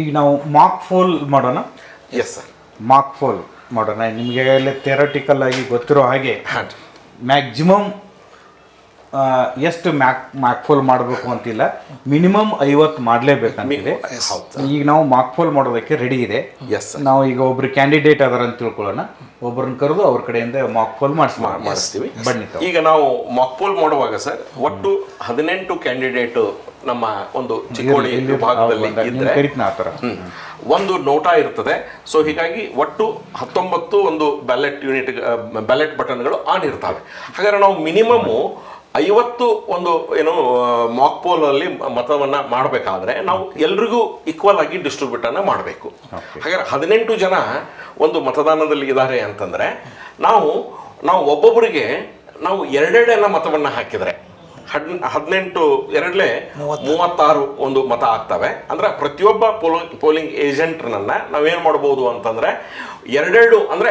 ಈಗ ನಾವು mock poll ಮಾಡೋಣ? ಎಸ್ ಸರ್ ಮಾಕ್ ಫೋಲ್ ಮಾಡೋಣ. ನಿಮಗೆ ಎಲ್ಲ ಥೆರಟಿಕಲ್ ಆಗಿ ಗೊತ್ತಿರೋ ಹಾಗೆ ಮ್ಯಾಕ್ಸಿಮಮ್ ಎಷ್ಟು ಮ್ಯಾಕ್ ಮ್ಯಾಕ್ ಫೋಲ್ ಮಾಡಬೇಕು ಅಂತಿಲ್ಲ. ಮಿನಿಮಮ್ ಐವತ್ತು ಮಾಡಲೇಬೇಕಂತಿದೆ. ಈಗ ನಾವು ಮಾಕ್ ಫೋಲ್ ಮಾಡೋದಕ್ಕೆ ರೆಡಿ ಇದೆ. ಎಸ್ ನಾವು ಈಗ ಒಬ್ರು ಕ್ಯಾಂಡಿಡೇಟ್ ಅದರ ಅಂತ ತಿಳ್ಕೊಳ್ಳೋಣ. ಒಬ್ಬರನ್ನ ಕರೆದು ಅವ್ರ ಕಡೆಯಿಂದ ಮಾಕ್ ಫೋಲ್ ಮಾಡಿಸಿ ಮಾಡಿಸ್ತೀವಿ. ಬನ್ನಿ ಈಗ ನಾವು ಮಾಕ್ ಫೋಲ್ ಮಾಡುವಾಗ ಸರ್ ಒಟ್ಟು ಹದಿನೆಂಟು ಕ್ಯಾಂಡಿಡೇಟ್ ನಮ್ಮ ಒಂದು ಚಿಕ್ಕೋಡಿ ವಿಭಾಗದಲ್ಲಿ ಇದ್ರೆ ಒಂದು ನೋಟಾ ಇರ್ತದೆ. ಸೊ ಹೀಗಾಗಿ ಒಟ್ಟು ಹತ್ತೊಂಬತ್ತು ಒಂದು ಬ್ಯಾಲೆಟ್ ಯೂನಿಟ್ ಬ್ಯಾಲೆಟ್ ಬಟನ್ಗಳು ಆನ್ ಇರ್ತವೆ. ಹಾಗಾದ್ರೆ ನಾವು ಮಿನಿಮಮ್ ಐವತ್ತು ಒಂದು ಏನು ಮಾಕ್ ಪೋಲ್ ಅಲ್ಲಿ ಮತವನ್ನ ಮಾಡಬೇಕಾದ್ರೆ ನಾವು ಎಲ್ರಿಗೂ ಈಕ್ವಲ್ ಆಗಿ ಡಿಸ್ಟ್ರಿಬ್ಯೂಟ್ ಅನ್ನ ಮಾಡಬೇಕು. ಹಾಗಾದ್ರೆ ಹದಿನೆಂಟು ಜನ ಒಂದು ಮತದಾನದಲ್ಲಿ ಇದ್ದಾರೆ ಅಂತಂದ್ರೆ ನಾವು ನಾವು ಒಬ್ಬೊಬ್ಬರಿಗೆ ನಾವು ಎರಡೆರಡೆಲ್ಲ ಮತವನ್ನ ಹಾಕಿದ್ರೆ ಹದ್ ಹದಿನೆಂಟು ಎರಡಲೇ ಮೂವತ್ತಾರು. ಒಂದು ಮತ ಆಗ್ತವೆ. ಅಂದ್ರೆ ಪ್ರತಿಯೊಬ್ಬ ಪೋಲಿಂಗ್ ಪೋಲಿಂಗ್ ಏಜೆಂಟ್ರನ್ನ ನಾವೇನು ಮಾಡ್ಬೋದು ಅಂತಂದ್ರೆ ಎರಡೆರಡು ಅಂದ್ರೆ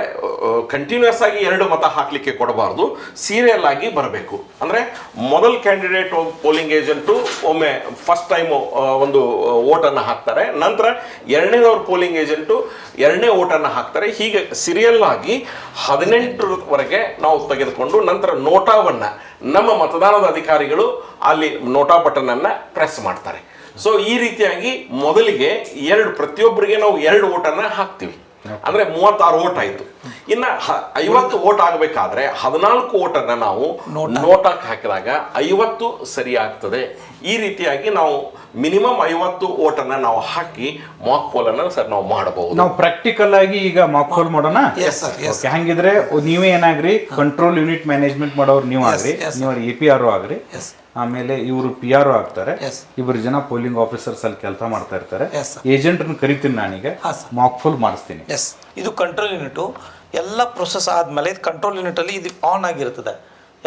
ಕಂಟಿನ್ಯೂಸ್ ಆಗಿ ಎರಡು ಮತ ಹಾಕಲಿಕ್ಕೆ ಕೊಡಬಾರ್ದು ಸೀರಿಯಲ್ ಆಗಿ ಬರಬೇಕು. ಅಂದ್ರೆ, ಮೊದಲ ಕ್ಯಾಂಡಿಡೇಟ್ ಪೋಲಿಂಗ್ ಏಜೆಂಟು ಒಮ್ಮೆ ಫಸ್ಟ್ ಟೈಮು ಒಂದು ಓಟನ್ನು ಹಾಕ್ತಾರೆ. ನಂತರ ಎರಡನೇದವ್ರ ಪೋಲಿಂಗ್ ಏಜೆಂಟು ಎರಡನೇ ಓಟನ್ನು ಹಾಕ್ತಾರೆ. ಹೀಗೆ ಸೀರಿಯಲ್ ಆಗಿ ಹದಿನೆಂಟರವರೆಗೆ ನಾವು ತೆಗೆದುಕೊಂಡು ನಂತರ ನೋಟಾವನ್ನ ನಮ್ಮ ಮತದಾನದ ಅಧಿಕಾರಿಗಳು ಅಲ್ಲಿ ನೋಟಾ ಬಟನ್ ಅನ್ನ ಪ್ರೆಸ್ ಮಾಡ್ತಾರೆ. ಸೊ ಈ ರೀತಿಯಾಗಿ ಮೊದಲಿಗೆ ಎರಡು, ಪ್ರತಿಯೊಬ್ಬರಿಗೆ ನಾವು ಎರಡು ಓಟನ್ನ ಹಾಕ್ತೀವಿ. ಅಂದ್ರೆ ಮೂವತ್ತಾರು ಓಟ್ ಆಯ್ತು. ಇನ್ನ ಐವತ್ತು ಓಟ್ ಆಗಬೇಕಾದ್ರೆ ಹದಿನಾಲ್ಕು ಓಟನ್ನ ನಾವು ನೋಟಕ್ಕೆ ಹಾಕಿದಾಗ ಐವತ್ತು ಸರಿ ಆಗ್ತದೆ. ಈ ರೀತಿಯಾಗಿ ನಾವು ಮಿನಿಮಮ್ ಐವತ್ತು ಓಟನ್ನ ನಾವು ಹಾಕಿ ಮಾಕ್ ಪೋಲ್ ಅನ್ನು ಸರ್ ನಾವು ಮಾಡಬಹುದು. ನಾವು ಪ್ರಾಕ್ಟಿಕಲ್ ಆಗಿ ಈಗ ಮಾಕ್ ಪೋಲ್ ಮಾಡೋಣ? ಹಂಗಿದ್ರೆ ನೀವೇ ಏನಾಗ್ರಿ? ಕಂಟ್ರೋಲ್ ಯೂನಿಟ್ ಮ್ಯಾನೇಜ್ಮೆಂಟ್ ಮಾಡೋರು ನೀವು ಆಗ್ರಿ. ನೀವು ಎ ಪಿ ಆರ್ ಆಗ್ರಿ. ಆಮೇಲೆ ಇವರು ಪಿ ಆರ್ ಆಗ್ತಾರೆ. ಇಬ್ಬರು ಜನ ಪೋಲಿಂಗ್ ಆಫೀಸರ್ಸ್ ಅಲ್ಲಿ ಕೆಲಸ ಮಾಡ್ತಾ ಇರ್ತಾರೆ. ಏಜೆಂಟ್ ಕರಿತೀನಿ ನಾನೀಗ. ಮಾಕ್ ಪೋಲ್ ಮಾಡಿಸ್ತೀನಿ. ಎಸ್ ಇದು ಕಂಟ್ರೋಲ್ ಯೂನಿಟು ಎಲ್ಲ ಪ್ರೊಸೆಸ್ ಆದಮೇಲೆ ಇದು ಕಂಟ್ರೋಲ್ ಯೂನಿಟಲ್ಲಿ ಇದು ಆನ್ ಆಗಿರ್ತದೆ.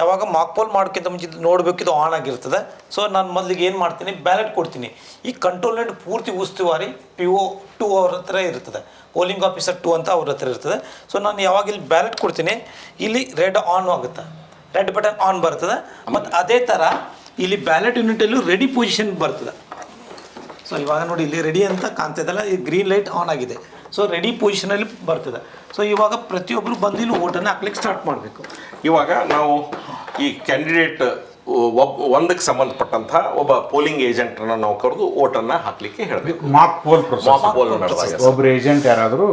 ಯಾವಾಗ ಮಾಕ್ಪೋಲ್ ಮಾಡೋಕ್ಕಿಂತ ಮುಂಚೆ ಇದು ನೋಡಬೇಕು, ಇದು ಆನ್ ಆಗಿರ್ತದೆ. ಸೊ ನಾನು ಮೊದಲಿಗೆ ಏನು ಮಾಡ್ತೀನಿ? ಬ್ಯಾಲೆಟ್ ಕೊಡ್ತೀನಿ. ಈ ಕಂಟ್ರೋಲ್ ಯೂನಿಟ್ ಪೂರ್ತಿ ಉಸ್ತುವಾರಿ ಪಿ ಒ ಟು ಅವ್ರ ಹತ್ರ ಇರ್ತದೆ. ಪೋಲಿಂಗ್ ಆಫೀಸರ್ ಟು ಅಂತ ಅವ್ರ ಹತ್ರ ಇರ್ತದೆ. ಸೊ ನಾನು ಯಾವಾಗ ಇಲ್ಲಿ ಬ್ಯಾಲೆಟ್ ಕೊಡ್ತೀನಿ? ಇಲ್ಲಿ ರೆಡ್ ಆನ್ ಆಗುತ್ತೆ. ರೆಡ್ ಬಟನ್ ಆನ್ ಬರ್ತದೆ. ಮತ್ತು ಅದೇ ಥರ ಇಲ್ಲಿ ಬ್ಯಾಲೆಟ್ ಯೂನಿಟಲ್ಲೂ ರೆಡಿ ಪೊಸಿಷನ್ ಬರ್ತದೆ. ಸೊ ಇವಾಗ ನೋಡಿ, ಇಲ್ಲಿ ರೆಡಿ ಅಂತ ಕಾಣ್ತಿದ್ದಲ್ಲ ಈ ಗ್ರೀನ್ ಲೈಟ್ ಆನ್ ಆಗಿದೆ. ಸೊ ರೆಡಿ ಪೊಸಿಷನಲ್ಲಿ ಬರ್ತದೆ. ಸೊ ಇವಾಗ ಪ್ರತಿಯೊಬ್ಬರು ಬಂದು ಇಲ್ಲಿ ಓಟನ್ನು ಹಾಕ್ಲಿಕ್ಕೆ ಸ್ಟಾರ್ಟ್ ಮಾಡಬೇಕು. ಇವಾಗ ನಾವು ಈ ಕ್ಯಾಂಡಿಡೇಟ್ ಒಬ್ಬ ಒಂದಕ್ಕೆ ಸಂಬಂಧಪಟ್ಟಂತಹ ಒಬ್ಬ ಪೋಲಿಂಗ್ ಏಜೆಂಟ್ರನ್ನ ನಾವು ಕರೆದು ಓಟನ್ನು ಹಾಕ್ಲಿಕ್ಕೆ ಹೇಳಬೇಕು. Mock poll process mock poll ಒಬ್ಬರು ಒಬ್ರು ಏಜೆಂಟ್ ಯಾರಾದರೂ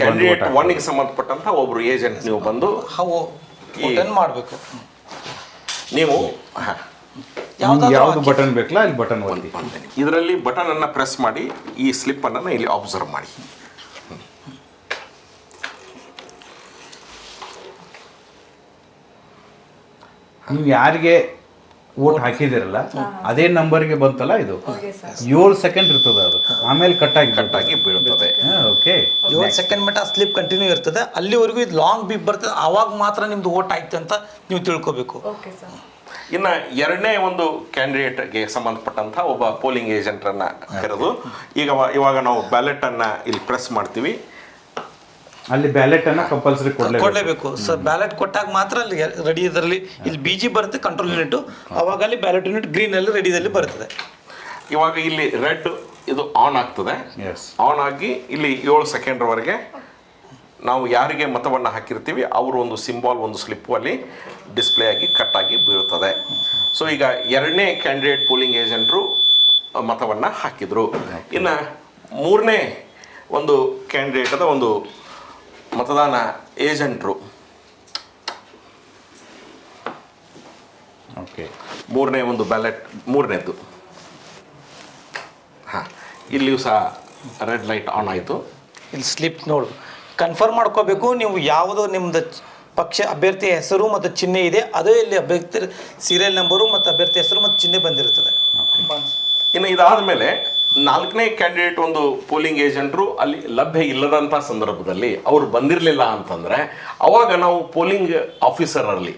ಕ್ಯಾಂಡಿಡೇಟ್ ಒನ್ಗೆ ಸಂಬಂಧಪಟ್ಟಂತಹ ಒಬ್ಬರು ಏಜೆಂಟ್ ನೀವು ಬಂದು ಮಾಡಬೇಕು. ನೀವು ಯಾವುದು ಬಟನ್ ಬೇಕಲ್ಲ ಇಲ್ಲಿ ಬಟನ್ ಒತ್ತಿ. ಇದರಲ್ಲಿ ಬಟನ್ ಅನ್ನ ಪ್ರೆಸ್ ಮಾಡಿ ಈ ಸ್ಲಿಪ್ ಅನ್ನ ಇಲ್ಲಿ ಅಬ್ಸರ್ವ್ ಮಾಡಿ. ನೀವು ಯಾರಿಗೆ ಓಟ್ ಹಾಕಿದಿರಲ್ಲ ಅದೇ ನಂಬರ್ಗೆ ಬಂತಲ್ಲ ಇದು. ಏಳು ಸೆಕೆಂಡ್ ಇರ್ತದೆ ಅದು. ಆಮೇಲೆ ಕಟ್ ಆಗಿ ಕಟ್ ಆಗಿ ಬೀಳುತ್ತದೆ ಓಕೆ ಏಳು ಸೆಕೆಂಡ್ ಮಟ್ಟ ಸ್ಲಿಪ್ ಕಂಟಿನ್ಯೂ ಇರ್ತದೆ. ಅಲ್ಲಿವರೆಗೂ ಇದು ಲಾಂಗ್ ಬೀಪ್ ಬರ್ತದೆ. ಆವಾಗ ಮಾತ್ರ ನಿಮ್ದು ಓಟ್ ಆಯ್ತು ಅಂತ ನೀವು ತಿಳ್ಕೊಬೇಕು. ಓಕೆ ಸರ್ ಇನ್ನ ಎರಡನೇ ಒಂದು ಕ್ಯಾಂಡಿಡೇಟ್ಗೆ ಸಂಬಂಧಪಟ್ಟಂತ ಒಬ್ಬ ಪೋಲಿಂಗ್ ಏಜೆಂಟ್ರನ್ನ ಕರೆದು ಈಗ ಇವಾಗ ನಾವು ಬ್ಯಾಲೆಟ್ ಅನ್ನ ಇಲ್ಲಿ ಪ್ರೆಸ್ ಮಾಡ್ತೀವಿ. ಅಲ್ಲಿ ಬ್ಯಾಲೆಟ್ ಅನ್ನ ಕಂಪಲ್ಸರಿ ಕೊಡ್ಲೇಬೇಕು. ಸರ್ ಬ್ಯಾಲೆಟ್ ಕೊಟ್ಟಾಗ ಮಾತ್ರ ಅಲ್ಲಿ ರೆಡಿ ಇದರಲ್ಲಿ ಇಲ್ಲಿ ಬಿ ಜಿ ಬರುತ್ತೆ ಕಂಟ್ರೋಲ್ ಯೂನಿಟ್ ಅವಾಗ ಅಲ್ಲಿ ಬ್ಯಾಲೆಟ್ ಯೂನಿಟ್ ಗ್ರೀನ್ ಗ್ರೀನಲ್ಲಿ ರೆಡಿದಲ್ಲಿ ಬರ್ತದೆ. ಇವಾಗ ಇಲ್ಲಿ ರೆಡ್ ಇದು ಆನ್ ಆಗ್ತದೆ. ಎಸ್ ಆನ್ ಆಗಿ ಇಲ್ಲಿ ಏಳು ಸೆಕೆಂಡ್ವರೆಗೆ ನಾವು ಯಾರಿಗೆ ಮತವನ್ನು ಹಾಕಿರ್ತೀವಿ ಅವರು ಒಂದು ಸಿಂಬಾಲ್ ಒಂದು ಸ್ಲಿಪ್ಪು ಅಲ್ಲಿ ಡಿಸ್ಪ್ಲೇ ಆಗಿ ಕಟ್ ಆಗಿ ಬೀಳ್ತದೆ. ಸೊ ಈಗ ಎರಡನೇ ಕ್ಯಾಂಡಿಡೇಟ್ ಪೋಲಿಂಗ್ ಏಜೆಂಟ್ರು ಮತವನ್ನು ಹಾಕಿದರು. ಇನ್ನು ಮೂರನೇ ಒಂದು ಕ್ಯಾಂಡಿಡೇಟದ ಒಂದು ಮತದಾನ ಏಜೆಂಟ್ರು. ಓಕೆ. ಮೂರನೇ ಒಂದು ಬ್ಯಾಲೆಟ್ ಮೂರನೇದ್ದು. ಹಾಂ ಇಲ್ಲಿಯೂ ಸಹ ರೆಡ್ ಲೈಟ್ ಆನ್ ಆಯಿತು. ಇಲ್ಲಿ ಸ್ಲಿಪ್ ನೋಡು. ಕನ್ಫರ್ಮ್ ಮಾಡ್ಕೋಬೇಕು ನೀವು ಯಾವುದು ನಿಮ್ಮದು ಪಕ್ಷ ಅಭ್ಯರ್ಥಿ ಹೆಸರು ಮತ್ತು ಚಿಹ್ನೆ ಇದೆ ಅದೇ ಇಲ್ಲಿ ಅಭ್ಯರ್ಥಿ ಸೀರಿಯಲ್ ನಂಬರು ಮತ್ತು ಅಭ್ಯರ್ಥಿ ಹೆಸರು ಮತ್ತು ಚಿಹ್ನೆ ಬಂದಿರುತ್ತದೆ. ಇನ್ನು ಇದಾದ ಮೇಲೆ ನಾಲ್ಕನೇ ಕ್ಯಾಂಡಿಡೇಟ್ ಒಂದು ಪೋಲಿಂಗ್ ಏಜೆಂಟ್ರು ಅಲ್ಲಿ ಲಭ್ಯ ಇಲ್ಲದಂಥ ಸಂದರ್ಭದಲ್ಲಿ ಅವರು ಬಂದಿರಲಿಲ್ಲ ಅಂತಂದರೆ ಅವಾಗ ನಾವು ಪೋಲಿಂಗ್ ಆಫೀಸರಲ್ಲಿ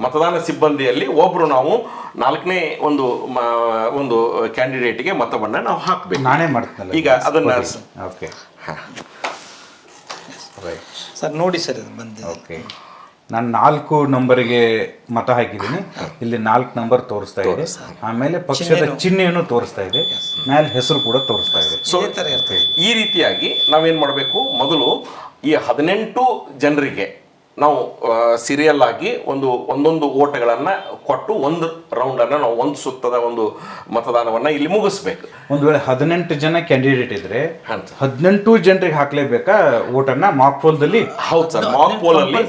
ಮತದಾನ ಸಿಬ್ಬಂದಿಯಲ್ಲಿ ಒಬ್ಬರು ನಾವು ನಾಲ್ಕನೇ ಒಂದು ಮ- ಒಂದು ಕ್ಯಾಂಡಿಡೇಟಿಗೆ ಮತವನ್ನು ನಾವು ಹಾಕಬೇಕು. ನಾನೇ ಮಾಡ್ತೇನೆ ಈಗ ಅದನ್ನ ಓಕೆ ರೈಟ್ ಸರ್ ನೋಡಿ ಸರ್ ಬಂದಿದೆ. ಓಕೆ ನಾನು ನಾಲ್ಕು ನಂಬರಿಗೆ ಮತ ಹಾಕಿದ್ದೀನಿ. ಇಲ್ಲಿ ನಾಲ್ಕು ನಂಬರ್ ತೋರಿಸ್ತಾ ಇದೆ. ಆಮೇಲೆ ಪಕ್ಷದ ಚಿಹ್ನೆಯನ್ನು ತೋರಿಸ್ತಾ ಇದೆ. ಮೇಲೆ ಹೆಸರು ಕೂಡ ತೋರಿಸ್ತಾ ಇದೆ. ಸೊ ಈ ರೀತಿಯಾಗಿ ನಾವೇನ್ ಮಾಡಬೇಕು? ಮೊದಲು ಈ ಹದಿನೆಂಟು ಜನರಿಗೆ ನಾವು ಸೀರಿಯಲ್ ಆಗಿ ಒಂದು ಒಂದೊಂದು ಓಟಗಳನ್ನು ಕೊಟ್ಟು ಒಂದು ರೌಂಡನ್ನು ಅನ್ನ ನಾವು ಒಂದು ಸುತ್ತದ ಒಂದು ಮತದಾನವನ್ನ ಇಲ್ಲಿ ಮುಗಿಸ್ಬೇಕು. ಒಂದು ವೇಳೆ ಹದಿನೆಂಟು ಜನ ಕ್ಯಾಂಡಿಡೇಟ್ ಇದ್ರೆ ಹದಿನೆಂಟು ಜನರಿಗೆ ಹಾಕ್ಲೇಬೇಕಾ ಓಟನ್ನ ಮಾಕ್ ಪೋಲ್ದಲ್ಲಿ ಹೌದು ಸರ್ ಮಾಕ್ ಪೋಲ್ ಅಲ್ಲಿ.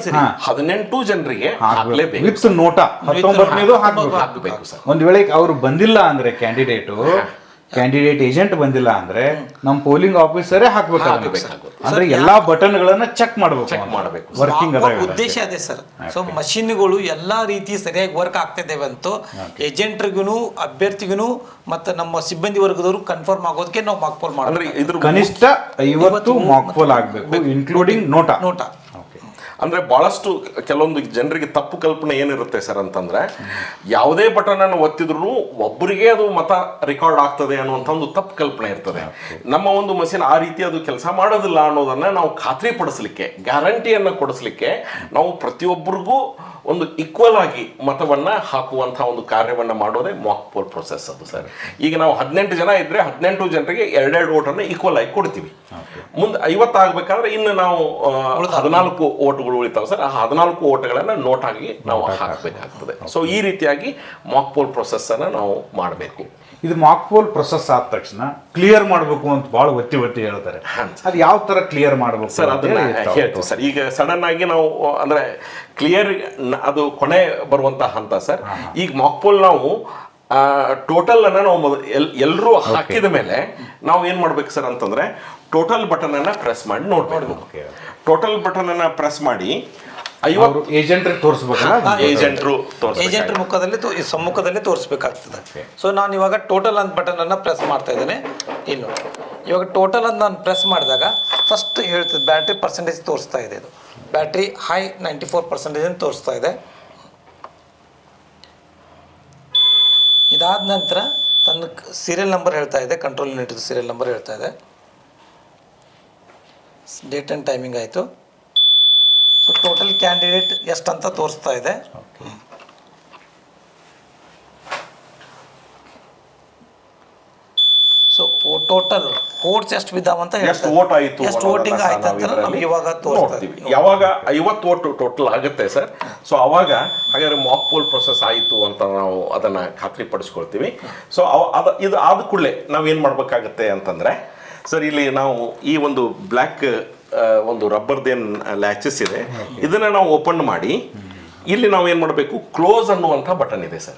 ಹದಿನೆಂಟು ಜನರಿಗೆ ಹಾಕ್ಲೇಬೇಕು. ವಿತ್ ನೋಟ ಹತ್ತೊಂಬತ್ತನೇದು ಹಾಕಬೇಕು. ಹಾಕ್ಬೇಕು ಸರ್. ಒಂದು ವೇಳೆ ಅವ್ರು ಬಂದಿಲ್ಲ ಅಂದ್ರೆ ಕ್ಯಾಂಡಿಡೇಟು ಕ್ಯಾಂಡಿಡೇಟ್ ಏಜೆಂಟ್ ಬಂದಿಲ್ಲ ಅಂದ್ರೆ ನಮ್ಮ ಪೋಲಿಂಗ್ ಆಫೀಸರೇ ಹಾಕ್ಬೇಕು. ಅಂದ್ರೆ ಎಲ್ಲಾ ಬಟನ್ ಗಳನ್ನ ಚೆಕ್ ಮಾಡ್ಬೇಕು ಚೆಕ್ ಮಾಡಬೇಕು. ವರ್ಕಿಂಗ್ ಉದ್ದೇಶ ಅದೇ ಸರ್. ಸೊ ಮಷಿನ್ಗಳು ಎಲ್ಲಾ ರೀತಿ ಸರಿಯಾಗಿ ವರ್ಕ್ ಆಗ್ತಿದ್ದೇವೆ ಅಂತೂ ಏಜೆಂಟ್ರಿಗೂ ಅಭ್ಯರ್ಥಿಗೂ ಮತ್ತೆ ನಮ್ಮ ಸಿಬ್ಬಂದಿ ವರ್ಗದವರು ಕನ್ಫರ್ಮ್ ಆಗೋದಕ್ಕೆ ನಾವು ಮಾಕ್ಪೋಲ್ ಇದ್ರ ಕನಿಷ್ಠ ಐವತ್ತು ಮಾಕ್ ಪೋಲ್ ಆಗ್ಬೇಕು ಇನ್ಕ್ಲೂಡಿಂಗ್ ನೋಟ. ನೋಟ. ಅಂದ್ರೆ ಬಹಳಷ್ಟು ಕೆಲವೊಂದು ಜನರಿಗೆ ತಪ್ಪು ಕಲ್ಪನೆ ಏನಿರುತ್ತೆ ಸರ್ ಅಂತಂದ್ರೆ, ಯಾವುದೇ ಬಟನ್ ಅನ್ನು ಒತ್ತಿದ್ರು ಒಬ್ಬರಿಗೆ ಅದು ಮತ ರೆಕಾರ್ಡ್ ಆಗ್ತದೆ ಅನ್ನುವಂಥ ಒಂದು ತಪ್ಪು ಕಲ್ಪನೆ ಇರ್ತದೆ. ನಮ್ಮ ಒಂದು ಮಷಿನ್ ಆ ರೀತಿ ಅದು ಕೆಲಸ ಮಾಡೋದಿಲ್ಲ ಅನ್ನೋದನ್ನ ನಾವು ಖಾತ್ರಿ ಗ್ಯಾರಂಟಿಯನ್ನು ಕೊಡಿಸ್ಲಿಕ್ಕೆ ನಾವು ಪ್ರತಿಯೊಬ್ಬರಿಗೂ ಒಂದು ಈಕ್ವಲ್ ಆಗಿ ಮತವನ್ನ ಹಾಕುವಂಥ ಒಂದು ಕಾರ್ಯವನ್ನು ಮಾಡೋದೇ ಮಾಕ್ ಪೋಲ್ ಪ್ರೊಸೆಸ್ ಅದು ಸರ್. ಈಗ ನಾವು ಹದಿನೆಂಟು ಜನ ಇದ್ದರೆ ಹದಿನೆಂಟು ಜನರಿಗೆ ಎರಡೆರಡು ಓಟನ್ನು ಈಕ್ವಲ್ ಆಗಿ ಕೊಡ್ತೀವಿ. ಮುಂದೆ ಐವತ್ತು ಆಗ್ಬೇಕಾದ್ರೆ ಇನ್ನು ನಾವು ಹದಿನಾಲ್ಕು ಓಟ್ಗಳು ಉಳಿತಾವೆ ಸರ್. ಆ ಹದಿನಾಲ್ಕು ಓಟ್ಗಳನ್ನು ನೋಟ್ ಆಗಿ ನಾವು ಹಾಕಬೇಕಾಗ್ತದೆ. ಸೊ ಈ ರೀತಿಯಾಗಿ ಮಾಕ್ ಪೋಲ್ ಪ್ರೊಸೆಸ್ಸನ್ನು ನಾವು ಮಾಡಬೇಕು. ಇದು ಮಾಕ್ ಪೋಲ್ ಪ್ರೊಸೆಸ್ ಆದ ತಕ್ಷಣ ಕ್ಲಿಯರ್ ಮಾಡಬೇಕು ಅಂತ ಭಾಳ ಒತ್ತಿ ಒತ್ತಿ ಹೇಳ್ತಾರೆ. ಅದು ಯಾವ ತರ ಕ್ಲಿಯರ್ ಮಾಡಬೇಕು ಸರ್ ಅದನ್ನ ಹೇಳ್ತೀವಿ ಸರ್. ಈಗ ಸಡನ್ ಆಗಿ ನಾವು ಅಂದ್ರೆ ಕ್ಲಿಯರ್ ಅದು ಕೊನೆ ಬರುವಂತ ಹಂತ ಸರ್. ಈಗ ಮಾಕ್ಪೋಲ್ ನಾವು ಟೋಟಲ್ ಅನ್ನ ನಾವು ಎಲ್ ಎಲ್ಲರೂ ಹಾಕಿದ ಮೇಲೆ ನಾವು ಏನ್ ಮಾಡ್ಬೇಕು ಸರ್ ಅಂತಂದ್ರೆ ಟೋಟಲ್ ಬಟನ್ ಅನ್ನ ಪ್ರೆಸ್ ಮಾಡಿ ನೋಡ್ಬೇಕು. ಟೋಟಲ್ ಬಟನ್ ಅನ್ನ ಪ್ರೆಸ್ ಮಾಡಿ ಐವತ್ತು ಏಜೆಂಟ್ರಿಗೆ ಏಜೆಂಟ್ರು ಏಜೆಂಟ್ ಮುಖದಲ್ಲಿ ಸಮ್ಮುಖದಲ್ಲಿ ತೋರಿಸ್ಬೇಕಾಗ್ತದೆ. ಸೊ ನಾನು ಇವಾಗ ಟೋಟಲ್ ಅಂತ ಬಟನ್ ಅನ್ನ ಪ್ರೆಸ್ ಮಾಡ್ತಾ ಇದ್ದೇನೆ. ಇಲ್ಲಿ ನೋಡಿ. ಇವಾಗ ಟೋಟಲ್ ಅಂತ ನಾನು ಪ್ರೆಸ್ ಮಾಡಿದಾಗ ಫಸ್ಟ್ ಹೇಳ್ತದೆ ಬ್ಯಾಟ್ರಿ ಪರ್ಸೆಂಟೇಜ್ ತೋರಿಸ್ತಾ ಇದೆ ಇದು. Battery high ninety four percentage ಅಂತ ತೋರಿಸ್ತಾ ಇದೆ. ಇದಾದ ನಂತರ ತನ್ನ ಸೀರಿಯಲ್ ನಂಬರ್ ಹೇಳ್ತಾ ಇದೆ ಕಂಟ್ರೋಲ್ ಯೂನಿಟ್ ಸೀರಿಯಲ್ ನಂಬರ್ ಹೇಳ್ತಾ ಇದೆ. ಡೇಟ್ ಆ್ಯಂಡ್ ಟೈಮಿಂಗ್ ಆಯಿತು. ಸೊ ಟೋಟಲ್ ಕ್ಯಾಂಡಿಡೇಟ್ ಎಷ್ಟಂತ ತೋರಿಸ್ತಾ ಇದೆ. ಟೋಟಲ್ ಓಟ್ಸ್ ಎಷ್ಟು ಬಿದ್ದಾವಂತ ಎಷ್ಟು ಓಟ್ ಆಯಿತು ಎಷ್ಟು ವೋಟಿಂಗ್ ಆಯ್ತು ಅಂತ ನಮ್ಗೆ ಇವಾಗ ತೋರಿಸ್ತೀವಿ ನೋಡ್ತೀವಿ. ಯಾವಾಗ ಐವತ್ತು ವೋಟ್ ಟೋಟಲ್ ಆಗುತ್ತೆ ಸರ್? ಸೊ ಅವಾಗ ಹಾಗಾದ್ರೆ ಮಾಕ್ ಪೋಲ್ ಪ್ರೊಸೆಸ್ ಆಯಿತು ಅಂತ ನಾವು ಅದನ್ನ ಖಾತ್ರಿ ಪಡಿಸ್ಕೊಳ್ತೀವಿ ಸೊ ಅದು ಇದು ಆದ ಕೂಡಲೇ ನಾವೇನು ಮಾಡಬೇಕಾಗತ್ತೆ ಅಂತಂದ್ರೆ ಸರ್ ಇಲ್ಲಿ ನಾವು ಈ ಒಂದು ಬ್ಲ್ಯಾಕ್ ಒಂದು ರಬ್ಬರ್ದೇನು ಲ್ಯಾಚಸ್ ಇದೆ. ಇದನ್ನು ನಾವು ಓಪನ್ ಮಾಡಿ ಇಲ್ಲಿ ನಾವು ಏನು ಮಾಡಬೇಕು? ಕ್ಲೋಸ್ ಅನ್ನುವಂಥ ಬಟನ್ ಇದೆ ಸರ್.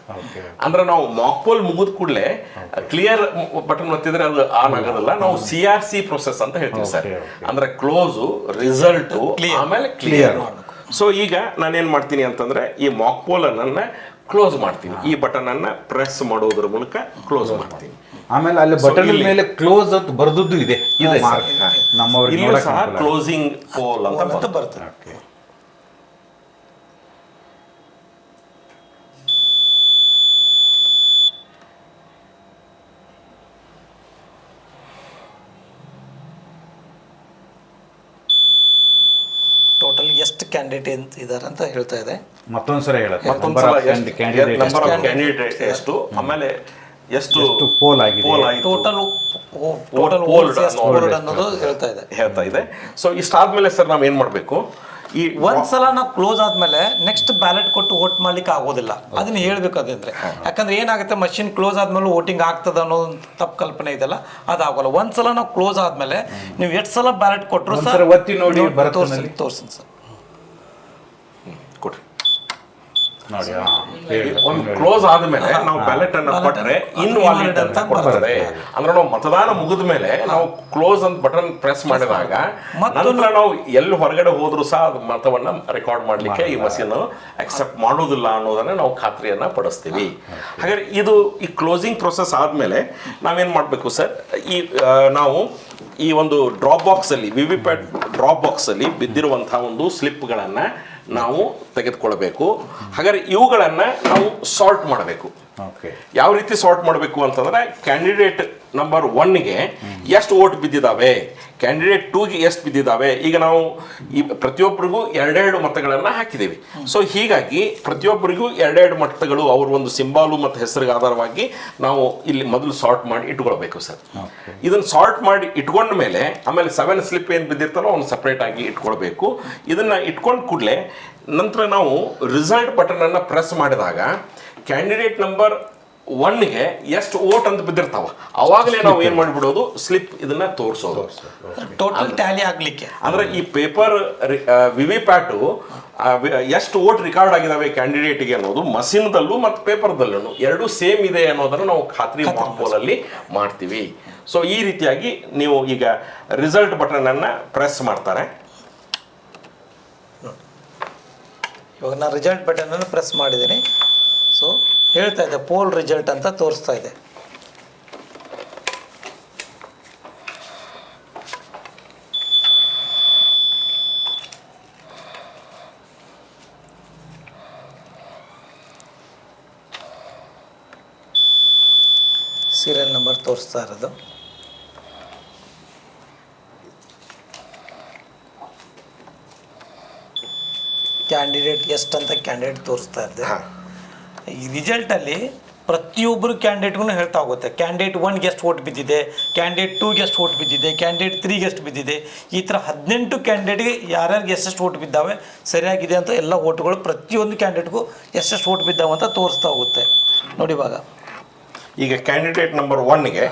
ಅಂದ್ರೆ ನಾವು ಮಾಕ್ಪೋಲ್ ಮುಗಿದ ಕೂಡಲೇ ಕ್ಲಿಯರ್ ಬಟನ್ ಒತ್ತಿದ್ರೆ ಅದು ಆನ್ ಆಗೋದಲ್ಲ. ನಾವು ಸಿ ಆರ್ ಸಿ ಪ್ರೊಸೆಸ್ ಅಂತ ಹೇಳ್ತೀವಿ ಸರ್. ಅಂದ್ರೆ ಕ್ಲೋಸ್ ರಿಸಲ್ಟ್ ಆಮೇಲೆ ಕ್ಲಿಯರ್ ಸೊ ಈಗ ನಾನೇನ್ ಮಾಡ್ತೀನಿ ಅಂತಂದ್ರೆ ಈ ಮಾಕ್ಪೋಲ್ ಅನ್ನ ಕ್ಲೋಸ್ ಮಾಡ್ತೀನಿ. ಈ ಬಟನ್ ಅನ್ನ ಪ್ರೆಸ್ ಮಾಡೋದ್ರ ಮೂಲಕ ಕ್ಲೋಸ್ ಮಾಡ್ತೀನಿ. ಆಮೇಲೆ ಅಲ್ಲಿ ಬಟನ್ ಮೇಲೆ ಕ್ಲೋಸ್ ಅಂತ ಬರ್ದದ್ದು ಇದೆ. ಇದೆ ಸರ್. ನಮ್ಮವರಿಗೆ ಇಲ್ಲೂ ನೋಡಕ್ ಸಹ ಕ್ಲೋಸಿಂಗ್ ಪೋಲ್ ಅಂತ. ಬರ್ತದೆ ಟೋಟಲ್ ಎಷ್ಟು ಕ್ಯಾಂಡಿಡೇಟ್ ಇದ್ದಾರೆ ಅಂತ ಹೇಳ್ತಾ ಇದೆ. ಮತ್ತೊಂದ್ಸರಿ ಕ್ಯಾಂಡಿಡೇಟ್ ನಂಬರ್ ಆಫ್ ಕ್ಯಾಂಡಿಡೇಟ್ ಎಷ್ಟು ಆಮೇಲೆ ಎಷ್ಟು ಪೋಲ್ ಆಗಿದೆ? ಟೋಟಲ್ ಟೋಟಲ್ ಓಲ್ಡ್ ಅನ್ನೋದು ಹೇಳ್ತಾ ಇದೆ. ಹೇಳ್ತಾ ಇದೆ. ಸೊ ಇಷ್ಟಾದ್ಮೇಲೆ ಸರ್ ನಾವ್ ಏನ್ ಮಾಡ್ಬೇಕು? ಈ ಒಂದ್ಸಲ ನಾವು ಕ್ಲೋಸ್ ಆದ್ಮೇಲೆ ನೆಕ್ಸ್ಟ್ ಬ್ಯಾಲೆಟ್ ಕೊಟ್ಟು ವೋಟ್ ಮಾಡ್ಲಿಕ್ಕೆ ಆಗೋದಿಲ್ಲ. ಅದನ್ನ ಹೇಳ್ಬೇಕು ಅದಂದ್ರೆ. ಯಾಕಂದ್ರೆ ಏನಾಗುತ್ತೆ ಮಷಿನ್ ಕ್ಲೋಸ್ ಆದ್ಮೇಲೆ ವೋಟಿಂಗ್ ಆಗ್ತದ ಅನ್ನೋ ತಪ್ಪು ಕಲ್ಪನೆ ಇದೆಲ್ಲ ಅದಾಗಲ್ಲ. ಒಂದ್ಸಲ ನಾವು ಕ್ಲೋಸ್ ಆದ್ಮೇಲೆ ನೀವು ಎಷ್ಟು ಸಲ ಬ್ಯಾಲೆಟ್ ಕೊಟ್ಟರು ಸರ್ ಒತ್ತಿ ನೋಡಿ ಬರುತ್ತನಲ್ಲಿ? ತೋರಿಸಿ ಸರ್ ನೋಡಿ ಒಂದು ಕ್ಲೋಸ್ ಆದಮೇಲೆ ನಾವು ಬ್ಯಾಲೆಟ್ ಅನ್ನ ಕೊಟ್ರೆ ಇನ್ವಾಲಿಡ್ ಅಂತ ಕೊಡ್ತಾರೆ ಅಂದ್ರೆ ನಾವು ಮತದಾನ ಮುಗಿದ ಮೇಲೆ ನಾವು ಕ್ಲೋಸ್ ಅಂತ ಬಟನ್ ಪ್ರೆಸ್ ಮಾಡಿದಾಗ ನಂತರ ನಾವು ಎಲ್ಲಿ ಹೊರಗಡೆ ಹೋದ್ರು ಸಹ ಅದು ಮತವನ್ನ ರೆಕಾರ್ಡ್ ಮಾಡ್ಲಿಕ್ಕೆ ಈ ಮಷೀನ್ ಅಕ್ಸೆಪ್ಟ್ ಮಾಡೋದಿಲ್ಲ ಅನ್ನೋದನ್ನ ನಾವು ಖಾತ್ರಿಯನ್ನ ಪಡಿಸ್ತೀವಿ. ಹಾಗಾದ್ರೆ ಇದು ಈ ಕ್ಲೋಸಿಂಗ್ ಪ್ರೊಸೆಸ್ ಆದ್ಮೇಲೆ ನಾವೇನ್ ಮಾಡ್ಬೇಕು ಸರ್? ಈ ನಾವು ಈ ಒಂದು ಡ್ರಾಪ್ ಬಾಕ್ಸ್ ಅಲ್ಲಿ V V PAT drop box ಅಲ್ಲಿ ಬಿದ್ದಿರುವಂತಹ ಒಂದು ಸ್ಲಿಪ್ಗಳನ್ನ ನಾವು ತೆಗೆದುಕೊಳ್ಬೇಕು ಹಾಗಾದ್ರೆ ಇವುಗಳನ್ನು ನಾವು ಸಾರ್ಟ್ ಮಾಡಬೇಕು. ಯಾವ ರೀತಿ ಸಾರ್ಟ್ ಮಾಡಬೇಕು ಅಂತಂದ್ರೆ ಕ್ಯಾಂಡಿಡೇಟ್ ನಂಬರ್ ಒನ್ಗೆ ಎಷ್ಟು ಓಟ್ ಬಿದ್ದಿದ್ದಾವೆ ಕ್ಯಾಂಡಿಡೇಟ್ ಟೂಗೆ ಎಷ್ಟು ಬಿದ್ದಿದ್ದಾವೆ ಈಗ ನಾವು ಈ ಪ್ರತಿಯೊಬ್ಬರಿಗೂ ಎರಡೆರಡು ಮತಗಳನ್ನು ಹಾಕಿದ್ದೀವಿ ಸೊ ಹೀಗಾಗಿ ಪ್ರತಿಯೊಬ್ಬರಿಗೂ ಎರಡೆರಡು ಮತಗಳು ಅವ್ರ ಒಂದು ಸಿಂಬಾಲು ಮತ್ತು ಹೆಸರಿಗೆ ಆಧಾರವಾಗಿ ನಾವು ಇಲ್ಲಿ ಮೊದಲು ಸಾರ್ಟ್ ಮಾಡಿ ಇಟ್ಕೊಳ್ಬೇಕು ಸರ್. ಇದನ್ನು ಸಾರ್ಟ್ ಮಾಡಿ ಇಟ್ಕೊಂಡ ಮೇಲೆ ಆಮೇಲೆ ಸೆವೆನ್ ಸ್ಲಿಪ್ ಏನು ಬಿದ್ದಿರ್ತಾರೋ ಅವ್ನು ಸಪ್ರೇಟಾಗಿ ಇಟ್ಕೊಳ್ಬೇಕು. ಇದನ್ನು ಇಟ್ಕೊಂಡ ಕೂಡಲೇ ನಂತರ ನಾವು ರಿಸಲ್ಟ್ ಬಟನನ್ನು ಪ್ರೆಸ್ ಮಾಡಿದಾಗ ಕ್ಯಾಂಡಿಡೇಟ್ ನಂಬರ್ ಒನ್ಗೆ ಎಷ್ಟು ಓಟ್ ಅಂತ ಬಿದ್ದಿರ್ತಾವ? ಅವಾಗಲೇ ನಾವು ಏನು ಮಾಡಿಬಿಡೋದು? ಸ್ಲಿಪ್ ಇದನ್ನ ತೋರಿಸೋದು. ಟೋಟಲ್ ಟ್ಯಾಲಿ ಆಗ್ಲಿಕ್ಕೆ. ಅಂದ್ರೆ ಈ ಪೇಪರ್ ವಿವಿ ಪ್ಯಾಟು ಎಷ್ಟು ಓಟ್ ರಿಕಾರ್ಡ್ ಆಗಿದಾವೆ ಕ್ಯಾಂಡಿಡೇಟ್ಗೆ ಅನ್ನೋದು ಮಸೀನ್ದಲ್ಲೂ ಮತ್ತು ಪೇಪರ್ದಲ್ಲೂ ಎರಡೂ ಸೇಮ್ ಇದೆ ಅನ್ನೋದನ್ನು ನಾವು ಖಾತ್ರಿ ಮಾಪೋಲಲ್ಲಿ ಮಾಡ್ತೀವಿ. ಸೊ ಈ ರೀತಿಯಾಗಿ ನೀವು ಈಗ ರಿಸಲ್ಟ್ ಬಟನ್ ಅನ್ನ ಪ್ರೆಸ್ ಮಾಡ್ತಾರೆ. ಇವಾಗ ನಾನು ರಿಸಲ್ಟ್ ಬಟನನ್ನು ಪ್ರೆಸ್ ಮಾಡಿದ್ದೀನಿ. ಸೊ ಹೇಳ್ತಾ ಇದೆ ಪೋಲ್ ರಿಸಲ್ಟ್ ಅಂತ ತೋರಿಸ್ತಾ ಇದೆ. ಸೀರಿಯಲ್ ನಂಬರ್ ತೋರಿಸ್ತಾ ಇರೋದು. ಕ್ಯಾಂಡಿಡೇಟ್ ಎಷ್ಟು ಅಂತ ಕ್ಯಾಂಡಿಡೇಟ್ ತೋರಿಸ್ತಾ ಇದ್ದೆ. ಈ ರಿಸಲ್ಟಲ್ಲಿ ಪ್ರತಿಯೊಬ್ಬರು ಕ್ಯಾಂಡಿಡೇಟ್ಗೂ ಹೇಳ್ತಾ ಹೋಗುತ್ತೆ. ಕ್ಯಾಂಡಿಡೇಟ್ ಒನ್ಗೆ ಎಷ್ಟು ಓಟ್ ಬಿದ್ದಿದೆ ಕ್ಯಾಂಡಿಡೇಟ್ ಟೂಗೆ ಎಷ್ಟು ಓಟ್ ಬಿದ್ದಿದೆ ಕ್ಯಾಂಡಿಡೇಟ್ ತ್ರೀ ಎಷ್ಟು ಬಿದ್ದಿದೆ. ಈ ಥರ ಹದಿನೆಂಟು ಕ್ಯಾಂಡಿಡೇಟ್ಗೆ ಯಾರ್ಯಾರಿಗೆ ಎಷ್ಟೆಷ್ಟು ಓಟ್ ಬಿದ್ದಾವೆ ಸರಿಯಾಗಿದೆ ಅಂತ ಎಲ್ಲ ಓಟ್ಗಳು ಪ್ರತಿಯೊಂದು ಕ್ಯಾಂಡಿಡೇಟ್ಗೂ ಎಷ್ಟೆಷ್ಟು ಓಟ್ ಬಿದ್ದಾವೆ ಅಂತ ತೋರಿಸ್ತಾ ಹೋಗುತ್ತೆ. ನೋಡಿ ಇವಾಗ. ಈಗ ಕ್ಯಾಂಡಿಡೇಟ್ ನಂಬರ್ ಒನ್ಗೆ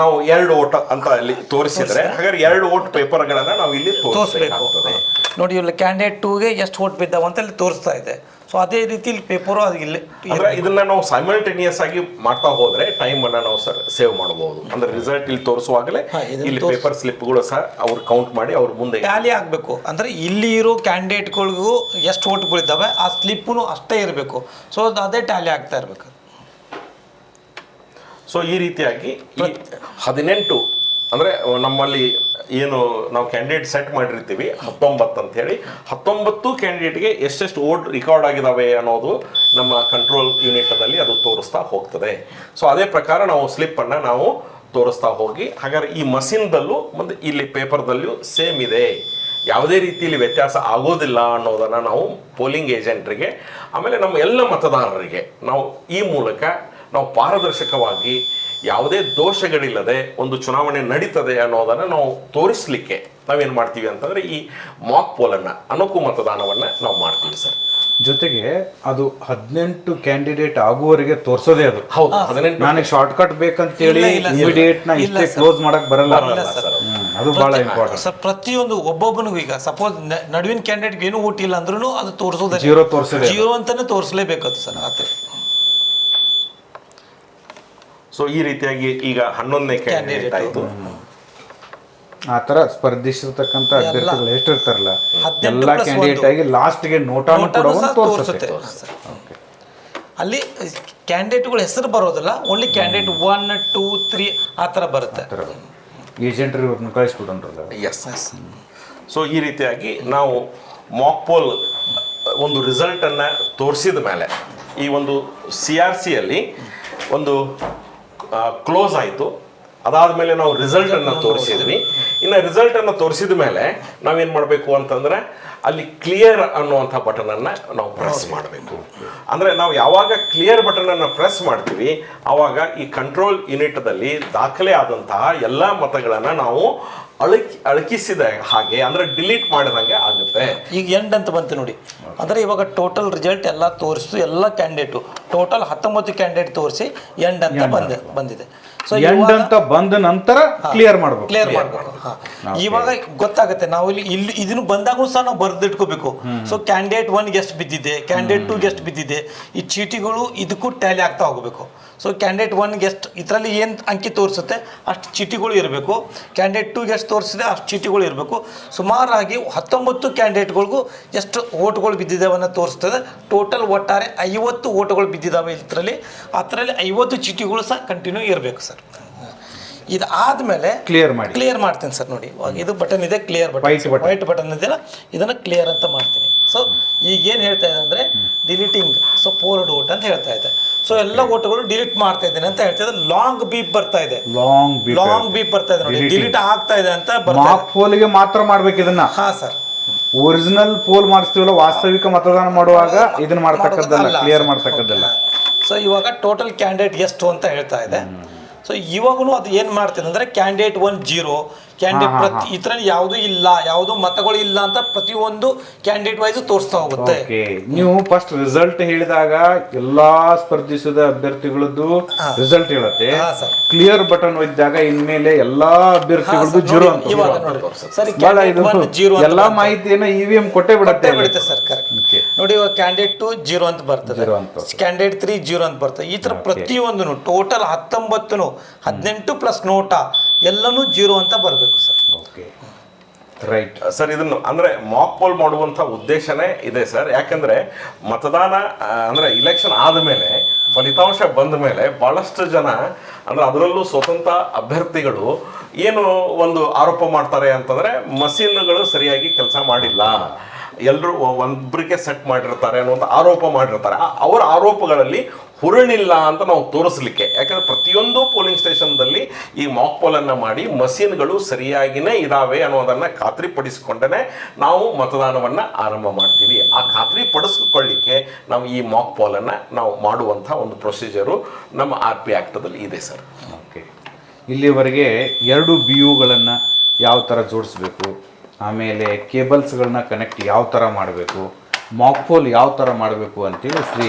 ನಾವು ಎರಡು ಓಟ್ ಅಂತ ಅಲ್ಲಿ ತೋರಿಸಿದ್ರೆ ಹಾಗಾದ್ರೆ ಎರಡು ಓಟ್ ಪೇಪರ್ಗಳನ್ನು ನಾವು ಇಲ್ಲಿ ತೋರಿಸ್ಬೇಕು. ತೋರಿಸಬೇಕಾಗ್ತದೆ ನೋಡಿ ಇಲ್ಲಿ ಕ್ಯಾಂಡಿಡೇಟ್ ಟೂಗೆ ಎಷ್ಟು ಓಟ್ ಬಿದ್ದಾವೆ ಅಂತ ಇಲ್ಲಿ ತೋರಿಸ್ತಾ ಇದೆ. ಸೊ ಅದೇ ರೀತಿ ಇಲ್ಲಿ ಪೇಪರು ಅದು ಇಲ್ಲಿ ಅಂದ್ರೆ ಇದನ್ನ ನಾವು ಸೈಮಲ್ಟೇನಿಯಸ್ ಆಗಿ ಮಾಡ್ತಾ ಹೋದ್ರೆ ಟೈಮ್ ಅನ್ನ ನಾವು ಸರ್ ಸೇವ್ ಮಾಡಬಹುದು ಅಂದ್ರೆ ರಿಸಲ್ಟ್ ಇಲ್ಲಿ ತೋರಿಸುವಾಗಲೇ ಇಲ್ಲಿ ಪೇಪರ್ ಸ್ಲಿಪ್ಗಳು ಸಹ ಅವ್ರು ಕೌಂಟ್ ಮಾಡಿ ಅವ್ರ ಮುಂದೆ ಟ್ಯಾಲಿ ಆಗಬೇಕು. ಅಂದ್ರೆ ಇಲ್ಲಿ ಇರೋ ಕ್ಯಾಂಡಿಡೇಟ್ಗಳಿಗೂ ಎಷ್ಟು ಓಟ್ಗಳಿದ್ದಾವೆ ಆ ಸ್ಲಿಪ್ಪು ಅಷ್ಟೇ ಇರಬೇಕು. ಸೊ ಅದೇ ಟ್ಯಾಲಿ ಆಗ್ತಾ ಇರಬೇಕು. ಸೊ ಈ ರೀತಿಯಾಗಿ ಹದಿನೆಂಟು ಅಂದ್ರೆ ನಮ್ಮಲ್ಲಿ ಏನು ನಾವು ಕ್ಯಾಂಡಿಡೇಟ್ ಸೆಟ್ ಮಾಡಿರ್ತೀವಿ, ಹತ್ತೊಂಬತ್ತು ಅಂತ ಹೇಳಿ. ಹತ್ತೊಂಬತ್ತು ಕ್ಯಾಂಡಿಡೇಟ್ಗೆ ಎಷ್ಟೆಷ್ಟು ಓಟ್ ರಿಕಾರ್ಡ್ ಆಗಿದಾವೆ ಅನ್ನೋದು ನಮ್ಮ ಕಂಟ್ರೋಲ್ ಯೂನಿಟದಲ್ಲಿ ಅದು ತೋರಿಸ್ತಾ ಹೋಗ್ತದೆ. ಸೊ ಅದೇ ಪ್ರಕಾರ ನಾವು ಸ್ಲಿಪ್ಪನ್ನು ನಾವು ತೋರಿಸ್ತಾ ಹೋಗಿ, ಹಾಗಾದ್ರೆ ಈ ಮಸೀನ್ದಲ್ಲೂ ಮತ್ತು ಇಲ್ಲಿ ಪೇಪರ್ದಲ್ಲೂ ಸೇಮ್ ಇದೆ. ಯಾವುದೇ ರೀತಿಯಲ್ಲಿ ವ್ಯತ್ಯಾಸ ಆಗೋದಿಲ್ಲ ಅನ್ನೋದನ್ನು ನಾವು ಪೋಲಿಂಗ್ ಏಜೆಂಟ್ರಿಗೆ ಆಮೇಲೆ ನಮ್ಮ ಎಲ್ಲ ಮತದಾರರಿಗೆ ನಾವು ಈ ಮೂಲಕ ನಾವು ಪಾರದರ್ಶಕವಾಗಿ ಯಾವುದೇ ದೋಷಗಳಿಲ್ಲದೆ ಒಂದು ಚುನಾವಣೆ ನಡೀತದೆ ಅನ್ನೋದನ್ನು ನಾವು ತೋರಿಸ್ಲಿಕ್ಕೆ ನಾವೇನು ಮಾಡ್ತೀವಿ ಅಂತಂದ್ರೆ ಈ ಮಾಕ್ ಪೋಲನ್ನು ಅನುಕು ಮತದಾನವನ್ನು ನಾವು ಮಾಡ್ತೀವಿ ಸರ್. ಜೊತೆಗೆ ಅದು ಹದಿನೆಂಟು ಕ್ಯಾಂಡಿಡೇಟ್ ಆಗುವವರೆಗೆ ತೋರಿಸೋದೇ ಅದು. ಹೌದು ಹದಿನೆಂಟು. ನನಗೆ ಶಾರ್ಟ್ ಕಟ್ ಬೇಕಂತೇಳಿ. ಇಮಿಡಿಯೇಟ್ನ ಇಲ್ಲ, ಇಷ್ಟೇ ಕ್ಲೋಸ್ ಮಾಡಕ್ ಬರಲ್ಲ. ಅದು ಬಹಳ ಇಂಪಾರ್ಟೆಂಟ್ ಸರ್ ಪ್ರತಿಯೊಂದು ಒಬ್ಬೊಬ್ಬನಿಗೂ ಈಗ ಸಪೋಸ್ ನಡುವಿನ ಕ್ಯಾಂಡಿಡೇಟ್ ಏನು ಓಟ್ ಇಲ್ಲ ಅಂದ್ರೂ ಅದು ತೋರಿಸೋದೇ ಜೀರೋ ತೋರಿಸೋದೇ ಜೀರೋ ಅಂತಾನೆ ತೋರಿಸಲೇಬೇಕು ಅದು ಸರ್ ಆತ. ಸೊ ಈ ರೀತಿಯಾಗಿ ಈಗ ಹನ್ನೊಂದನೇ ಕ್ಯಾಂಡಿಡೇಟ್ ಆಯ್ತು ಆ ತರ ಸ್ಪರ್ಧಿಸಿರ್ತಕ್ಕಂಥ. ಅಭ್ಯರ್ಥಿಗಳು ಎಷ್ಟು ಇರ್ತಾರಲ್ಲ ಎಲ್ಲ ಕ್ಯಾಂಡಿಡೇಟ್ ಆಗಿ ಲಾಸ್ಟ್ಗೆ ನೋಟಾನು ನೋಟಾನು ಕೂಡ ತೋರಿಸುತ್ತೆ. ಅಲ್ಲಿ ಕ್ಯಾಂಡಿಡೇಟ್ಗಳ ಹೆಸರು ಬರೋದಿಲ್ಲ only candidate one two three ಆ ಥರ ಬರುತ್ತೆ. ಏಜೆಂಟ್ರಿ ಇವ್ರನ್ನ ಎಸ್ ಎಸ್ ಸೊ ಈ ರೀತಿಯಾಗಿ ನಾವು ಮಾಕ್ ಪೋಲ್ ಒಂದು ರಿಸಲ್ಟನ್ನು ತೋರಿಸಿದ ಮೇಲೆ ಈ ಒಂದು ಸಿ ಆರ್ ಸಿಯಲ್ಲಿ ಒಂದು ಕ್ಲೋಸ್ ಆಯಿತು. ಅದಾದ ಮೇಲೆ ನಾವು ರಿಸಲ್ಟನ್ನು ತೋರಿಸಿದ್ವಿ. ಇನ್ನು ರಿಸಲ್ಟನ್ನು ತೋರಿಸಿದ ಮೇಲೆ ನಾವೇನು ಮಾಡಬೇಕು ಅಂತಂದರೆ ಅಲ್ಲಿ ಕ್ಲಿಯರ್ ಅನ್ನುವಂಥ ಬಟನನ್ನು ನಾವು ಪ್ರೆಸ್ ಮಾಡಬೇಕು. ಅಂದರೆ ನಾವು ಯಾವಾಗ ಕ್ಲಿಯರ್ ಬಟನನ್ನು ಪ್ರೆಸ್ ಮಾಡ್ತೀವಿ ಆವಾಗ ಈ ಕಂಟ್ರೋಲ್ ಯೂನಿಟ್ದಲ್ಲಿ ದಾಖಲೆ ಆದಂತಹ ಎಲ್ಲ ಮತಗಳನ್ನು ನಾವು ಅಳಕಿ ಅಳಕಿಸಿದ ಹಾಗೆ ಅಂದ್ರೆ ಡಿಲೀಟ್ ಮಾಡಿದಂಗೆ ಆಗುತ್ತೆ. ಈಗ ಎಂಡ್ ಅಂತ ಬಂತು ನೋಡಿ. ಅಂದ್ರೆ ಇವಾಗ ಟೋಟಲ್ ರಿಸಲ್ಟ್ ಎಲ್ಲ ತೋರಿಸ್ತು ಎಲ್ಲ ಕ್ಯಾಂಡಿಡೇಟು ಟೋಟಲ್ ಹತ್ತೊಂಬತ್ತು ಕ್ಯಾಂಡಿಡೇಟ್ ತೋರಿಸಿ ಎಂಡ್ ಅಂತ ಬಂದ ಬಂದಿದೆ. ಸೊ ಎಂಡ್ ಅಂತ ಬಂದ ನಂತರ ಕ್ಲಿಯರ್ ಮಾಡಬೇಕು. ಕ್ಲಿಯರ್ ಮಾಡಬೇಕು ಇವಾಗ ಗೊತ್ತಾಗುತ್ತೆ ನಾವು ಇಲ್ಲಿ ಇಲ್ಲಿ ಇದನ್ನು ಬಂದಾಗ ಸಹ ನಾವು ಬರೆದಿಟ್ಕೋಬೇಕು. ಸೊ ಕ್ಯಾಂಡಿಡೇಟ್ ಒನ್ ಎಷ್ಟು ಬಿದ್ದಿದೆ ಕ್ಯಾಂಡಿಡೇಟ್ ಟೂಗೆ ಎಷ್ಟು ಬಿದ್ದಿದೆ ಈ ಚೀಟಿಗಳು ಇದಕ್ಕೂ ಟ್ಯಾಲಿ ಆಗ್ತಾ ಹೋಗಬೇಕು. ಸೊ ಕ್ಯಾಂಡಿಡೇಟ್ ಒನ್ ಎಷ್ಟು ಇದರಲ್ಲಿ ಏನು ಅಂಕಿ ತೋರಿಸುತ್ತೆ ಅಷ್ಟು ಚೀಟಿಗಳು ಇರಬೇಕು. ಕ್ಯಾಂಡಿಡೇಟ್ ಟೂಗೆ ಎಷ್ಟು ತೋರಿಸಿದೆ ಅಷ್ಟು ಚೀಟಿಗಳು ಇರಬೇಕು. ಸುಮಾರಾಗಿ ಹತ್ತೊಂಬತ್ತು ಕ್ಯಾಂಡಿಡೇಟ್ಗಳಿಗೂ ಎಷ್ಟು ಓಟ್ಗಳು ಬಿದ್ದಿದ್ದಾವನ್ನ ತೋರಿಸ್ತದೆ. ಟೋಟಲ್ ಒಟ್ಟಾರೆ ಐವತ್ತು ಓಟ್ಗಳು ಬಿದ್ದಿದ್ದಾವೆ ಇದರಲ್ಲಿ. ಅದರಲ್ಲಿ ಐವತ್ತು ಚೀಟಿಗಳು ಸಹ ಕಂಟಿನ್ಯೂ ಇರಬೇಕು ಸರ್. ಇದು ಆದಮೇಲೆ ಕ್ಲಿಯರ್ ಮಾಡಿ. ಕ್ಲಿಯರ್ ಮಾಡ್ತೀನಿ ಸರ್ ನೋಡಿ. ಇವಾಗ ಇದು ಬಟನ್ ಇದೆ ಕ್ಲಿಯರ್ ಬಟನ್. ವೈಟ್ ಬಟನ್ ಇದೆಯಲ್ಲ ಇದನ್ನು ಕ್ಲಿಯರ್ ಅಂತ ಮಾಡ್ತೀನಿ. ಸೊ ಈಗ ಏನು ಹೇಳ್ತಾ ಇದೆ ಅಂದರೆ ಡಿಲೀಟಿಂಗ್ ಸೊ ಪೋರ್ಡ್ ಓಟ್ ಅಂತ ಹೇಳ್ತಾ ಇದೆ ಸೊ ಎಲ್ಲ ಓಟುಗಳು ಡಿಲೀಟ್ ಮಾಡ್ತಾ ಇದ್ದೇನೆ ಅಂತ ಹೇಳ್ತಾ ಇದೆ ಲಾಂಗ್ ಬೀಪ್ ಬರ್ತಾ ಇದೆ. ಲಾಂಗ್ ಬೀಪ್ ಲಾಂಗ್ ಬೀಪ್ ಬರ್ತಾ ಇದೆ ನೋಡಿ. ಡಿಲೀಟ್ ಆಗ್ತಾ ಇದೆ ಅಂತ ಬರ್ತಾ ಪೋಲ್ಗೆ ಮಾತ್ರ ಮಾಡ್ಬೇಕು ಇದನ್ನ. ಹಾ ಸರ್. ಒರಿಜಿನಲ್ ಪೋಲ್ ಮಾಡಿಸ್ತೀವಲ್ಲ ವಾಸ್ತವಿಕ ಮತದಾನ ಮಾಡುವಾಗ ಇದನ್ನ ಮಾಡ್ತಕ್ಕದ್ದಲ್ಲ ಕ್ಲಿಯರ್ ಮಾಡ್ತಕ್ಕದ್ದಲ್ಲ. ಸೊ ಇವಾಗ ಟೋಟಲ್ ಕ್ಯಾಂಡಿಡೇಟ್ ಎಷ್ಟು ಅಂತ ಹೇಳ್ತಾ ಇದೆ ಸೊ ಇವಾಗೂ ಅದು ಏನು ಮಾಡ್ತಿದೆ ಅಂದರೆ ಕ್ಯಾಂಡಿಡೇಟ್ ಒನ್ ಜೀರೋ ಕ್ಯಾಂಡಿಡೇಟ್ ಪ್ರತಿ ಈ ಥರ ಯಾವುದೂ ಇಲ್ಲ ಯಾವುದೂ ಮತಗಳು ಇಲ್ಲ ಅಂತ ಪ್ರತಿಯೊಂದು ಕ್ಯಾಂಡಿಡೇಟ್ ವೈಸ್ ತೋರಿಸ್ತಾ ಹೋಗುತ್ತೆ. ನೀವು ಫಸ್ಟ್ ರಿಸಲ್ಟ್ ಹೇಳಿದಾಗ ಎಲ್ಲಾ ಸ್ಪರ್ಧಿಸಿದ ಅಭ್ಯರ್ಥಿಗಳದ್ದು ರಿಸಲ್ಟ್ ಹೇಳುತ್ತೆ. ಕ್ಲಿಯರ್ ಬಟನ್ ಒದ್ದಾಗ ಇನ್ಮೇಲೆ ಎಲ್ಲಾ ಅಭ್ಯರ್ಥಿಗಳದ್ದು ಜೀರೋ ಅಂತ ಬಹಳ ಇದು ಎಲ್ಲಾ ಮಾಹಿತಿಯನ್ನ ಇವಿಎಂ ಕೊಟ್ಟೆ ಬಿಡುತ್ತೆ ಬಿಡುತ್ತೆ ಸರ್. ನೋಡಿ ಇವಾಗ ಕ್ಯಾಂಡಿಡೇಟ್ ಟು ಜೀರೋ ಅಂತ ಬರ್ತದೆ. Zero ಅಂತ. ಕ್ಯಾಂಡಿಡೇಟ್ ತ್ರೀ ಜೀರೋ ಅಂತ ಬರ್ತದೆ. ಈ ಥರ ಪ್ರತಿಯೊಂದೂ ಟೋಟಲ್ ಹತ್ತೊಂಬತ್ತು ಹದಿನೆಂಟು ಪ್ಲಸ್ ನೋಟ ಎಲ್ಲನೂ ಜೀರೋ ಅಂತ ಬರಬೇಕು ಸರ್. ಓಕೆ ರೈಟ್ ಸರ್ ಇದನ್ನು ಅಂದ್ರೆ ಮಾಕ್ ಪೋಲ್ ಮಾಡುವಂತ ಉದ್ದೇಶನೇ ಇದೆ ಸರ್. ಯಾಕಂದ್ರೆ ಮತದಾನ ಅಂದರೆ ಅಂದ್ರೆ ಆದ ಮೇಲೆ ಫಲಿತಾಂಶ ಬಂದ ಮೇಲೆ ಬಹಳಷ್ಟು ಜನ ಅಂದ್ರೆ ಅದರಲ್ಲೂ ಸ್ವತಂತ್ರ ಅಭ್ಯರ್ಥಿಗಳು ಏನು ಒಂದು ಆರೋಪ ಮಾಡ್ತಾರೆ ಅಂತಂದ್ರೆ ಮಸೀನ್ಗಳು ಸರಿಯಾಗಿ ಕೆಲಸ ಮಾಡಿಲ್ಲ. ಎಲ್ಲರೂ ಒಬ್ಬರಿಗೆ ಸೆಟ್ ಮಾಡಿರ್ತಾರೆ ಅನ್ನುವಂಥ ಆರೋಪ ಮಾಡಿರ್ತಾರೆ. ಅವರ ಆರೋಪಗಳಲ್ಲಿ ಹುರುಳಿಲ್ಲ ಅಂತ ನಾವು ತೋರಿಸ್ಲಿಕ್ಕೆ. ಯಾಕಂದ್ರೆ ಪ್ರತಿಯೊಂದು ಪೋಲಿಂಗ್ ಸ್ಟೇಷನ್ದಲ್ಲಿ ಈ ಮಾಕ್ ಪೋಲನ್ನು ಮಾಡಿ ಮಷೀನ್ಗಳು ಸರಿಯಾಗಿನೇ ಇದಾವೆ ಅನ್ನೋದನ್ನು ಖಾತ್ರಿಪಡಿಸಿಕೊಂಡೇ ನಾವು ಮತದಾನವನ್ನು ಆರಂಭ ಮಾಡ್ತೀವಿ. ಆ ಖಾತ್ರಿ ಪಡಿಸ್ಕೊಳ್ಳಿಕ್ಕೆ ನಾವು ಈ ಮಾಕ್ ಪೋಲನ್ನು ನಾವು ಮಾಡುವಂಥ ಒಂದು ಪ್ರೊಸೀಜರು ನಮ್ಮ ಆರ್ ಪಿ ಆ್ಯಕ್ಟದಲ್ಲಿ ಇದೆ ಸರ್. ಓಕೆ ಇಲ್ಲಿವರೆಗೆ ಎರಡು ಬಿ ಯುಗಳನ್ನು ಯಾವ ಥರ ಜೋಡಿಸ್ಬೇಕು? ಆಮೇಲೆ ಕೇಬಲ್ಸ್ಗಳನ್ನ ಕನೆಕ್ಟ್ ಯಾವ ಥರ ಮಾಡಬೇಕು ಮಾಕ್ಪೋಲ್ ಯಾವ ಥರ ಮಾಡಬೇಕು ಅಂತೇಳಿ ಶ್ರೀ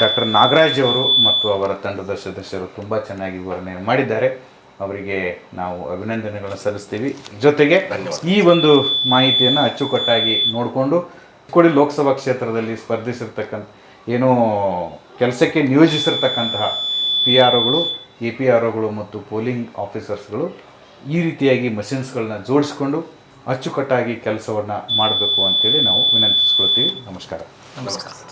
ಡಾಕ್ಟರ್ ನಾಗರಾಜ್ ಅವರು ಮತ್ತು ಅವರ ತಂಡದ ಸದಸ್ಯರು ತುಂಬ ಚೆನ್ನಾಗಿ ವಿವರಣೆ ಮಾಡಿದ್ದಾರೆ. ಅವರಿಗೆ ನಾವು ಅಭಿನಂದನೆಗಳನ್ನು ಸಲ್ಲಿಸ್ತೀವಿ. ಜೊತೆಗೆ ಈ ಒಂದು ಮಾಹಿತಿಯನ್ನು ಅಚ್ಚುಕಟ್ಟಾಗಿ ನೋಡಿಕೊಂಡು ಕೊಡಿ ಲೋಕಸಭಾ ಕ್ಷೇತ್ರದಲ್ಲಿ ಸ್ಪರ್ಧಿಸಿರ್ತಕ್ಕಂಥ ಏನೋ ಕೆಲಸಕ್ಕೆ ನಿಯೋಜಿಸಿರ್ತಕ್ಕಂತಹ ಪಿ ಆರ್ ಒಗಳು ಎ ಪಿ ಆರ್ ಒಗಳು ಮತ್ತು ಪೋಲಿಂಗ್ ಆಫೀಸರ್ಸ್ಗಳು ಈ ರೀತಿಯಾಗಿ ಮಷಿನ್ಸ್ಗಳನ್ನ ಜೋಡಿಸ್ಕೊಂಡು ಅಚ್ಚುಕಟ್ಟಾಗಿ ಕೆಲಸವನ್ನು ಮಾಡಬೇಕು ಅಂತೇಳಿ ನಾವು ವಿನಂತಿಸ್ಕೊಳ್ತೀವಿ. ನಮಸ್ಕಾರ. ನಮಸ್ಕಾರ.